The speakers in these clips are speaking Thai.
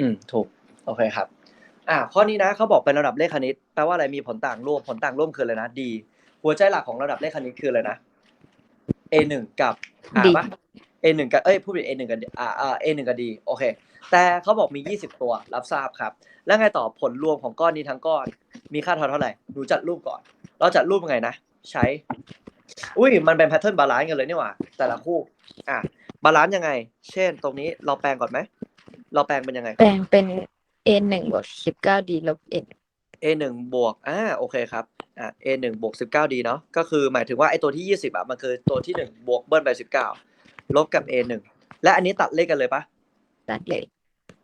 อืมถูก โอเคครับ อ่าข้อนี้นะเขาบอกเป็นระดับเลขคณิตแปลว่าอะไรมีผลต่างร่วมผลต่างร่วมคืออะไรนะดี หัวใจหลักของระดับเลขคณิตคืออะไรนะ a หนึ่งกับ r ดีปะ a หนึ่งกับเอ้ยพูดผิด a หนึ่งกับอ่าอ่า a หนึ่งกับ d โอเค แต่เขาบอกมียี่สิบตัวรับทราบครับ แล้วไงต่อผลรวมของก้อนนี้ทั้งก้อน มีค่าเท่าเท่าไหร่หนูจัดรูปก่อน เราจัดรูปยังไงนะใช้ อุ้ยมันเป็นแพทเทิร์นบาลานซ์กันเลยนี่หว่า แต่ละคู่ อะบาลานซ์ยังไง เช่น ตรงนี้เราแปลงก่อนไหม เราแปลงเป็นยังไงแปลงเป็น a หนึ่งบวกสิบเก้า d ลบ n a หนึ่งบวกอ่าโอเคครับอ่า a หนึ่งบวกสิบเก้าดีเนาะก็คือหมายถึงว่าไอ้ตัวที่ยี่สิบอะมันคือตัวที่หนึ่งบวกเบิ้ลไปสิบเก้าลบกับ a หนึ่งและอันนี้ตัดเลขกันเลยปะตัดเลย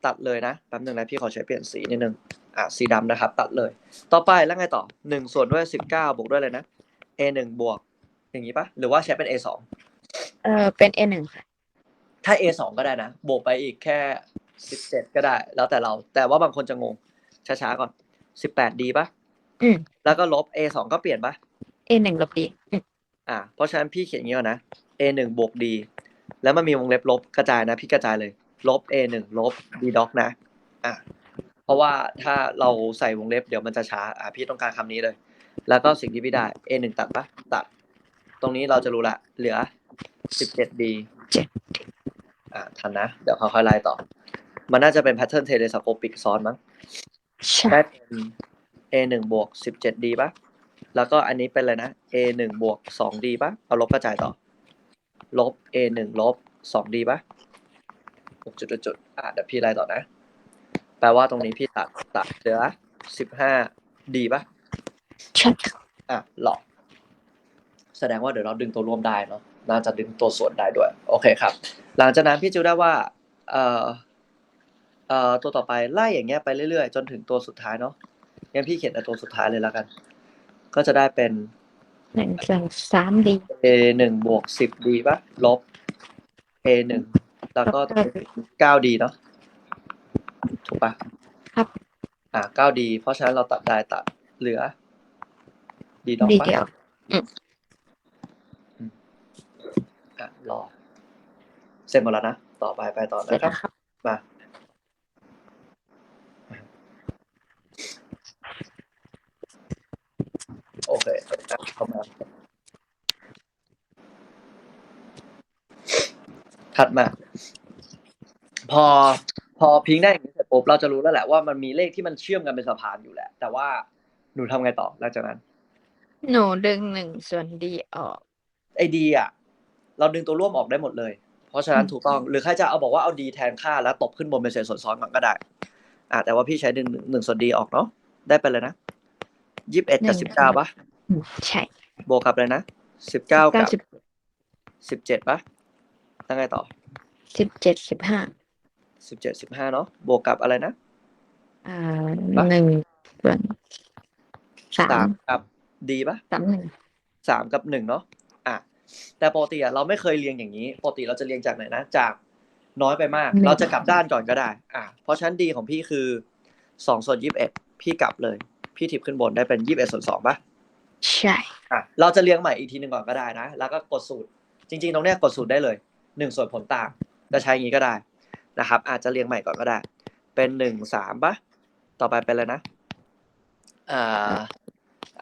ตัดเลยนะแป๊บนึงนะพี่ขอใช้เปลี่ยนสีนิดนึงอ่าสีดำนะครับ ตัดเลย ต่อไปแล้วไงต่อหนึ่งส่วนด้วยสิบเก้าบวกด้วยเลยนะ a หนึ่งบวก อย่างนี้ปะหรือว่าใช้เป็น a สองเออเป็น a หนึ่งค่ะถ้า a สองก็ได้นะ บวกไปอีกแค่ สิบเจ็ดก็ได้ แล้วแต่เรา แต่ว่าบางคนจะงง ช้าๆก่อนสิบแปดดีปะอืม แล้วก็ลบ a สองก็เปลี่ยนปะ a หนึ่งลบ d อืมอ่า เพราะฉะนั้นพี่เขียนอย่างนี้ก่อนนะ a หนึ่งบวก d แล้วมันมีวงเล็บลบกระจายนะ พี่กระจายเลย ลบ a หนึ่งลบ d ด็อกนะ อ่าเพราะว่าถ้าเราใส่วงเล็บเดี๋ยวมันจะช้า อ่าพี่ต้องการคำนี้เลย แล้วก็สิ่งที่พี่ได้ a หนึ่งตัดปะตัด ตรงนี้เราจะรู้ละ เหลือสิบเจ็ด d เจ็ดอ่าทันนะ เดี๋ยวค่อยๆไล่ต่อ มันน่าจะเป็นแพทเทิร์นเทเลสโคปิกซ้อนมั้งใช่ได้เป็น a หนึ่งบวกสิบเจ็ด d ปะแล้วก็อันนี้เป็นอะไรนะ a หนึ่งบวกสอง d ปะเอาลบกระจายต่อ ลบ a หนึ่งลบสอง d ปะหกจุดจุดๆอะเดี๋ยวพี่ไล่ต่อนะ แปลว่าตรงนี้พี่ตัดตัดเหลือสิบห้า d ปะใช่ค่ะอะหลอก แสดงว่าเดี๋ยวเราดึงตัวร่วมได้เนาะน่าจะดึงตัวส่วนได้ด้วย โอเคครับ หลังจากนั้นพี่จูได้ว่า เอ่อ เอ่อตัวต่อไปไล่อย่างเงี้ยไปเรื่อยๆ จนถึงตัวสุดท้ายเนาะงั้นพี่เขียนแต่ตัวสุดท้ายเลยแล้วกัน ก็จะได้เป็นหนึ่งส่วนสาม d a หนึ่งบวกสิบ d ป่ะลบ a หนึ่งแล้วก็เก้า d เนาะถูกป่ะครับ อ่าเก้า d เพราะฉะนั้นเราตัดได้ตัดเหลือ d ดอก d ป่ะเดียว อะรอเสร็จหมดแล้วนะ ต่อไปไปต่อเสร็จนะครับ แล้วครับ มา โอเคอะเข้ามา ถัดมา พอ พอพิงค์ได้อย่างนี้เสร็จปุ๊บเราจะรู้แล้วแหละว่ามันมีเลขที่มันเชื่อมกันเป็นสะพานอยู่แหละ แต่ว่าหนูทำไงต่อหลังจากนั้น หนูดึงหนึ่งส่วน d ออก ไอดีอะ เราดึงตัวร่วมออกได้หมดเลย เพราะฉะนั้นอืมถูกต้อง หรือใครจะเอาบอกว่าเอาดีแทนค่าแล้วตบขึ้นบนเป็นเศษส่วนซ้อนก่อนก็ได้ อ่าแต่ว่าพี่ใช้ดึงหนึ่งส่วนดีออกเนาะได้ไปเลยนะ ยี่สิบเอ็ดกับสิบเก้าปะอืมใช่บวกกับเลยนะสิบเก้าเก้ากับสิบสิบเจ็ดปะแล้วไงต่อสิบเจ็ดสิบห้าสิบเจ็ดสิบห้าเนาะบวกกับอะไรนะอ่าปะหนึ่งส่วนสาสามมกับดีปะสามหนึ่งสามกับหนึ่งเนาะอะแต่ปกติอะเราไม่เคยเรียงอย่างนี้ปกติเราจะเรียงจากไหนนะจากน้อยไปมาก เราจะกลับด้านก่อนก็ได้ อะเพราะฉะนั้นดีของพี่คือสองส่วนยี่สิบเอ็ดพี่กลับเลย พี่ทิปขึ้นบนได้เป็นยี่สิบเอ็ดส่วนสองปะใช่อะเราจะเรียงใหม่อีกทีหนึ่งก่อนก็ได้นะ แล้วก็กดสูตร จริง ๆ ตรงเนี้ยกดสูตรได้เลยหนึ่งส่วนผลต่างจะใช้อย่างนี้ก็ได้นะครับ อาจจะเรียงใหม่ก่อนก็ได้ เป็นหนึ่งสามปะต่อไปเป็นอะไรนะอ่า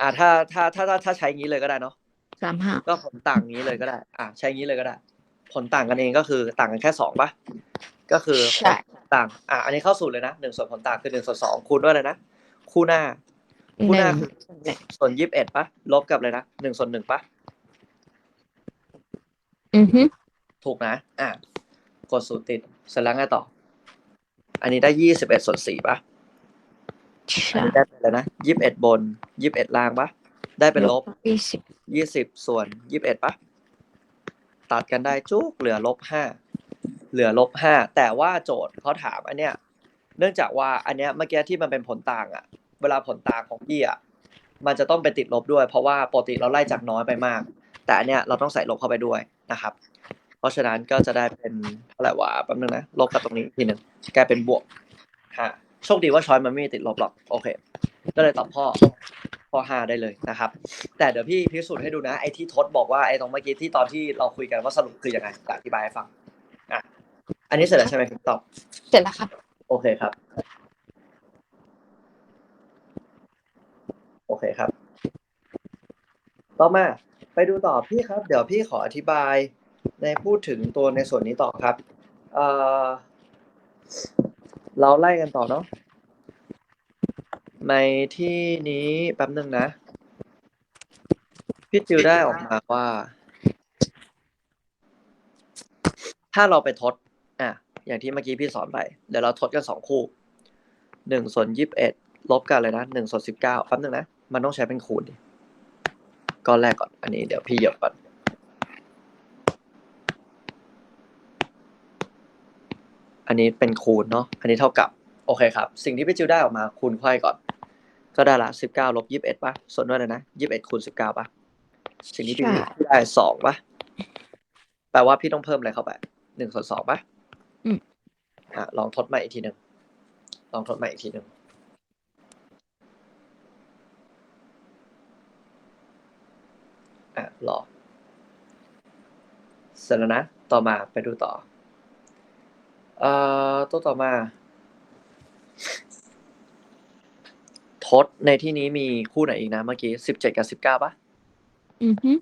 อ่าถ้าถ้าถ้าถ้าถ้าใช้อย่างนี้เลยก็ได้เนาะสามห้าก็ผลต่างนี้เลยก็ได้ อะใช้อย่างนี้เลยก็ได้ ผลต่างกันเองก็คือต่างกันแค่สองปะก็คือใช่ผลต่าง อะ อันนี้เข้าสูตรเลยนะหนึ่งส่วนผลต่างคือหนึ่งส่วนสองคูณด้วยเลยนะ คู่หน้า คู่หหนึ่น้างคือหนึ่งส่วนยี่สิบเอ็ดปะลบกับเลยนะหนึ่งส่วนหนึ่งปะอือฮึถูกนะ อะ กดสูตรติดเสร็จแล้วไงต่อ อันนี้ได้ยี่สิบเอ็ดส่วนสี่ปะอันใช่นี้ได้เป็นอะไรนะยี่สิบเอ็ดบนยี่สิบเอ็ดล่างปะได้เป็นลบยี่สิบยี่สิบส่วนยี่สิบเอ็ดปะตัดกันได้จุกเหลือลบห้าเหลือลบห้าแต่ว่าโจทย์เขาถามอันเนี้ย เนื่องจากว่าอันเนี้ยเมื่อกี้ที่มันเป็นผลต่างอะ เวลาผลต่างของพี่อะมันจะต้องไปติดลบด้วย เพราะว่าปกติเราไล่จากน้อยไปมาก แต่อันเนี้ยเราต้องใส่ลบเข้าไปด้วยนะครับ เพราะฉะนั้นก็จะได้เป็นเท่าไหร่วะแป๊บนึงนะลบกับตรงนี้อีกทีหนึ่งกลายเป็นบวกฮะโชคดีว่าช้อยมันไม่มีติดลบหรอกโอเค ก็เลยตอบข้อข้อห้าได้เลยนะครับ แต่เดี๋ยวพี่พิสูจน์ให้ดูนะไอ้ที่ทศบอกว่าไอ้ตรงเมื่อกี้ที่ตอนที่เราคุยกันว่าสรุปคือยังไงจะอธิบายให้ฟังอะอันนี้เสร็จแล้วใช่ไหมถึงตอบเสร็จแล้วครับ โอเคครับ โอเคครับ ต่อมาไปดูต่อพี่ครับ เดี๋ยวพี่ขออธิบายในพูดถึงตัวในส่วนนี้ต่อครับเอ่อเราไล่กันต่อเนาะในที่นี้แป๊บนึงนะ พี่จิวได้ออกมาว่า ถ้าเราไปทด อะ อย่างที่เมื่อกี้พี่สอนไป เดี๋ยวเราทดกันสองคู่หนึ่งส่วนยี่สิบเอ็ดลบกันเลยนะหนึ่งส่วนสิบเก้าแป๊บนึงนะ มันต้องใช้เป็นคูณดิก้อนแรกก่อน อันนี้เดี๋ยวพี่เหยียบก่อน อันนี้เป็นคูณเนาะ อันนี้เท่ากับ โอเคครับ สิ่งที่พี่จิวได้ออกมาคูณไขว้ก่อน ก็ได้ละสิบเก้าลบยี่สิบเอ็ดป่ะ ส่วนด้วยเลยนะยี่สิบเอ็ดคูณสิบเก้าป่ะ สิ่งที่พี่ใช่พี่ได้สองป่ะ แปลว่าพี่ต้องเพิ่มอะไรเข้าไปหนึ่งส่วนสองป่ะอืมอะลองทดใหม่อีกทีหนึ่งลองทดใหม่อีกทีหนึ่งอะรอ เสร็จแล้วนะ ต่อมาไปดูต่อ เอ่อ ตัวต่อมา ทดในที่นี้มีคู่ไหนอีกนะเมื่อกี้สิบเจ็ดกับสิบเก้าป่ะอือฮึ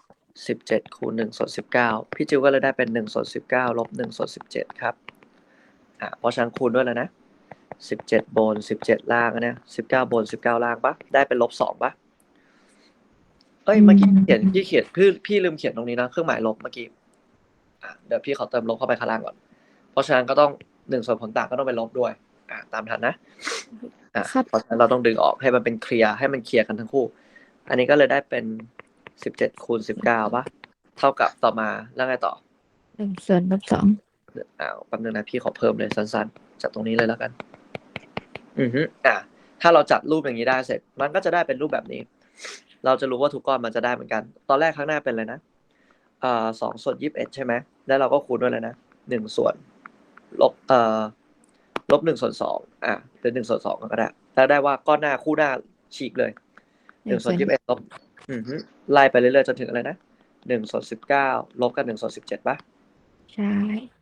สิบเจ็ดคูณหนึ่งส่วนสิบเก้าพี่จิวก็เลยได้เป็นหนึ่งส่วนสิบเก้าลบหนึ่งส่วนสิบเจ็ดครับอะเพราะฉะนันคูณด้วยแล้วนะสิบเจ็ดบนสิบเจ็ดล่างอันเนี่ยสิบเก้าบนสิบเก้าล่างปะได้เป็นลบสองปะเอ้ยเมื่อกี้เขียนพี่เขียนพี่พี่ลืมเขียนตรงนี้นะเครื่องหมายลบเมื่อกี้ อะเดี๋ยวพี่ขอเติมลบเข้าไปข้างล่างก่อน เพราะฉะนั้นก็ต้องหนึ่งส่วนผลต่างก็ต้องเป็นลบด้วย อะตามทันนะอะครับเพราะฉะนั้นเราต้องดึงออกให้มันเป็นเคลียร์ให้มันเคลียร์กันทั้งคู่ อันนี้ก็เลยได้เป็นสิบเจ็ดคูณสิบเก้าปะเท่ากับต่อมาแล้วไงต่อหนึ่งส่วนลบสองอ้าวแป๊บนึงนะพี่ขอเพิ่มเลยสั้นๆจากตรงนี้เลยแล้วกัน อือฮึอะถ้าเราจัดรูปอย่างนี้ได้เสร็จ มันก็จะได้เป็นรูปแบบนี้ เราจะรู้ว่าทุกก้อนมันจะได้เหมือนกัน ตอนแรกข้างหน้าเป็นเลยนะอ่าสองส่วนยี่สิบเอ็ดใช่ไหม แล้วเราก็คูณด้วยเลยนะหนึ่งส่วนลบเอ่อลบหนึ่งส่วนสองอะหรือหนึ่งส่วนสองก็ได้แล้วได้ว่าก้อนหน้าคู่หน้าฉีกเลยหนึ่งส่วนยี่สิบเอ็ดลบอือฮึไล่ไปเรื่อยๆจนถึงอะไรนะหนึ่งส่วนสิบเก้าลบกับหนึ่งส่วนสิบเจ็ดป่ะใช่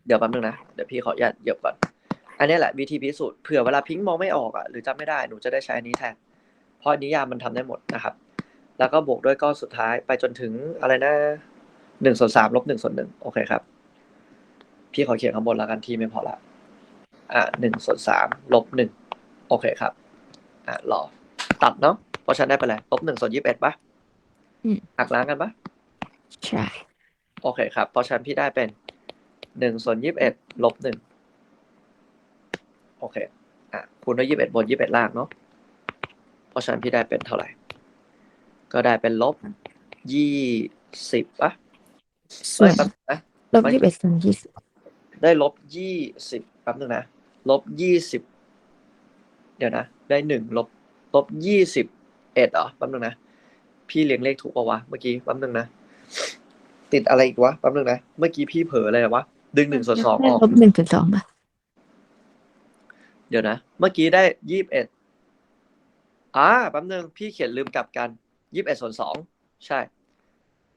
เดี๋ยวแป๊บนึงนะเดี๋ยวพี่ขออนุญาตเหยียบก่อน อันนี้แหละวิธีพิสูจน์เผื่อเวลาพิงค์มองไม่ออกอะหรือจำไม่ได้หนูจะได้ใช้อันนี้แทนเพราะนิยามมันทำได้หมดนะครับ แล้วก็บวกด้วยก้อนสุดท้ายไปจนถึงอะไรนะ หนึ่งส่วนสามลบหนึ่งส่วนหนึ่งโอเคครับ พี่ขอเขียนข้างบนแล้วกันที่ไม่พอละ อะหนึ่งส่วนสามลบหนึ่งโอเคครับ อะรอตัดเนาะเพราะฉันได้ไปเลยลบหนึ่งส่วนยี่สิบเอ็ดปะหักล้างกันปะใช่ โอเคครับ เพราะฉะนั้นพี่ได้เป็นหนึ่งส่วนยี่สิบเอ็ดลบหนึ่งโอเค อะคูณด้วยยี่สิบเอ็ดบนยี่สิบเอ็ดล่างเนาะเพราะฉะนั้นพี่ได้เป็นเท่าไหร่ ก็ได้เป็นลบยี่สิบปะ ส่เอ้วยนแป๊บนึงนะลบยี่สิบเอ็ดส่วนยี่สิบได้ลบยี่สิบแป๊บนึงนะลบยี่สิบเดี๋ยวนะ ได้หนึ่งลบลบยี่สิบเอ็ดเหรอแป๊บนึงนะ พี่เรียงเลขถูกปะวะเมื่อกี้แป๊บนึงนะ ติดอะไรอีกวะแป๊บนึงนะ เมื่อกี้พี่เผลออะไรวะ ดึงหนึ่งส่วนสองออกลบหนึ่งส่วนสองป่ะเดี๋ยวนะ เมื่อกี้ได้ยี่สิบเอ็ดอ่าแป๊บนึง พี่เขียนลืมกลับกันยี่สิบเอ็ดส่วนสองใช่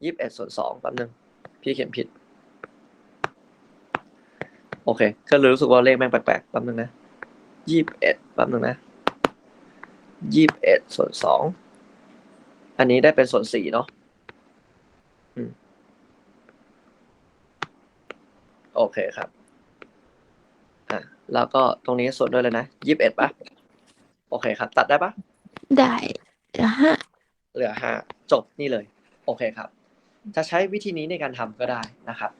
ยี่สิบเอ็ดส่วนสองแป๊บนึง พี่เขียนผิด โอเค ก็เลยรู้สึกว่าเลขแม่งแปลกๆแป๊บนึงนะยี่สิบเอ็ดแป๊บนึงนะยี่สิบเอ็ดส่วนสองอันนี้ได้เป็นส่วนสี่เนาะอืมโอเคครับ อะ แล้วก็ตรงนี้ส่วนด้วยเลยนะยี่สิบเอ็ดปะโอเคครับ ตัดได้ปะได้แล้วห้าเหลือห้าจบนี่เลย โอเคครับ จะใช้วิธีนี้ในการทำก็ได้นะครับ